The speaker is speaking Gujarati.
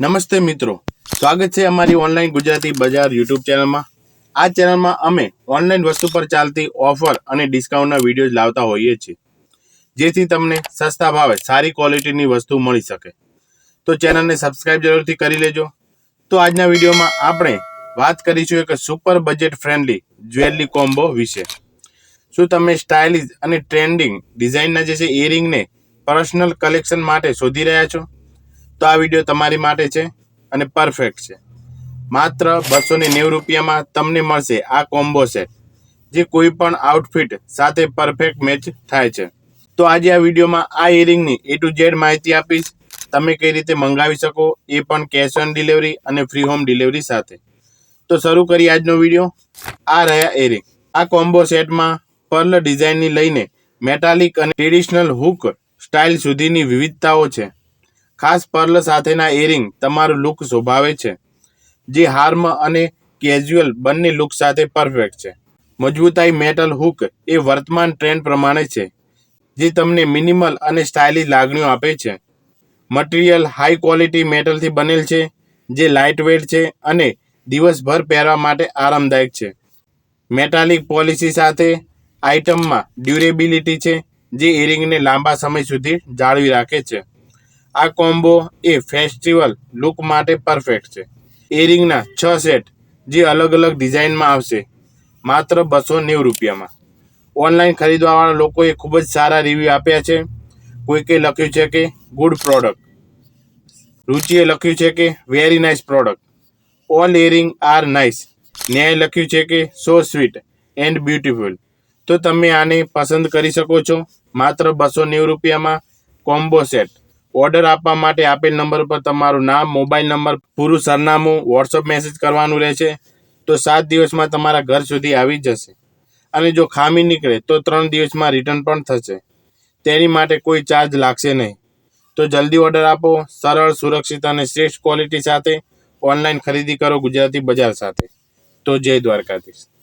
નમસ્તે મિત્રો. સ્વાગત છે અમારી ઓનલાઈન ગુજરાતી બજાર યુટ્યુબ ચેનલમાં આ ચેનલમાં અમે ઓનલાઈન વસ્તુ પર ચાલતી ઓફર અને ડિસ્કાઉન્ટના વીડિયો લાવતા હોઈએ છીએ. જેથી તમને સસ્તા ભાવે સારી ક્વોલિટીની વસ્તુ મળી શકે. તો ચેનલને સબસ્ક્રાઈબ જરૂરથી કરી લેજો. તો આજના વિડીયોમાં આપણે વાત કરીશું એક super budget friendly jewellery combo વિશે. શું તમે સ્ટાઇલિશ અને ટ્રેન્ડિંગ ડિઝાઇનના જે છે ઇયરિંગને પર્સનલ કલેક્શન માટે શોધી રહ્યા છો? તો આ વીડિયો તમારી માટે છે અને પરફેક્ટ છે. માત્ર બસો ને નેવું રૂપિયામાં તમને મળશે આ કોમ્બો સેટ જે કોઈ પણ આઉટફિટ સાથે પરફેક્ટ મેચ થાય છે. તો આજે આ વિડીયોમાં આ ઇયરિંગની એ ટુ ઝેડ માહિતી આપીશ. તમે કઈ રીતે મંગાવી શકો એ પણ કેશ ઓન ડિલિવરી અને ફ્રી હોમ ડિલિવરી સાથે. તો શરૂ કરીએ આજનો વીડિયો આ રહ્યા ઇયરિંગ આ કોમ્બો સેટમાં પર્લ ડિઝાઇનની લઈને મેટાલિક અને ટ્રેડિશનલ હુક સ્ટાઇલ સુધીની વિવિધતાઓ છે. ખાસ પર્લ સાથેના ઇયરિંગ તમારું લુક શોભાવે છે. જે હાર્મ અને કેઝ્યુઅલ બંને લુક સાથે પરફેક્ટ છે. મજબૂતાઈ મેટલ હુક એ વર્તમાન ટ્રેન્ડ પ્રમાણે છે, જે તમને મિનિમલ અને સ્ટાઇલિશ લાગણીઓ આપે છે. મટીરિયલ હાઈ ક્વોલિટી મેટલથી બનેલ છે, જે લાઇટ વેટ છે અને દિવસભર પહેરવા માટે આરામદાયક છે. મેટાલિક પોલિસી સાથે આઇટમમાં ડ્યુરેબિલિટી છે, જે ઇયરિંગને લાંબા સમય સુધી જાળવી રાખે છે. આ કોમ્બો એ ફેસ્ટિવલ લુક માટે પરફેક્ટ છે. ઇયરિંગના છ સેટ જે અલગ અલગ ડિઝાઇનમાં આવશે. માત્ર બસો નેવું રૂપિયામાં. ઓનલાઈન ખરીદવાવાળા લોકોએ ખૂબ જ સારા રિવ્યૂ આપ્યા છે. કોઈકે લખ્યું છે કે ગુડ પ્રોડક્ટ રુચિએ લખ્યું છે કે very nice product all earring are nice ન્યાય લખ્યું છે કે સો સ્વીટ એન્ડ બ્યુટીફુલ તો તમે આને પસંદ કરી શકો છો. માત્ર બસો નેવું રૂપિયામાં કોમ્બો સેટ ઓર્ડર આપવા માટે આપેલ નંબર પર તમારું નામ મોબાઈલ નંબર પૂરું સરનામું વોટ્સઅપ મેસેજ કરવાનું રહેશે. તો સાત દિવસમાં તમારા ઘર સુધી આવી જશે. અને જો ખામી નીકળે તો ત્રણ દિવસમાં રિટર્ન પણ થશે. તેની માટે કોઈ ચાર્જ લાગશે નહીં. તો જલ્દી ઓર્ડર આપો. સરળ, સુરક્ષિત અને શ્રેષ્ઠ ક્વોલિટી સાથે ઓનલાઈન ખરીદી કરો ગુજરાતી બજાર સાથે. તો જય દ્વારકાધીશ.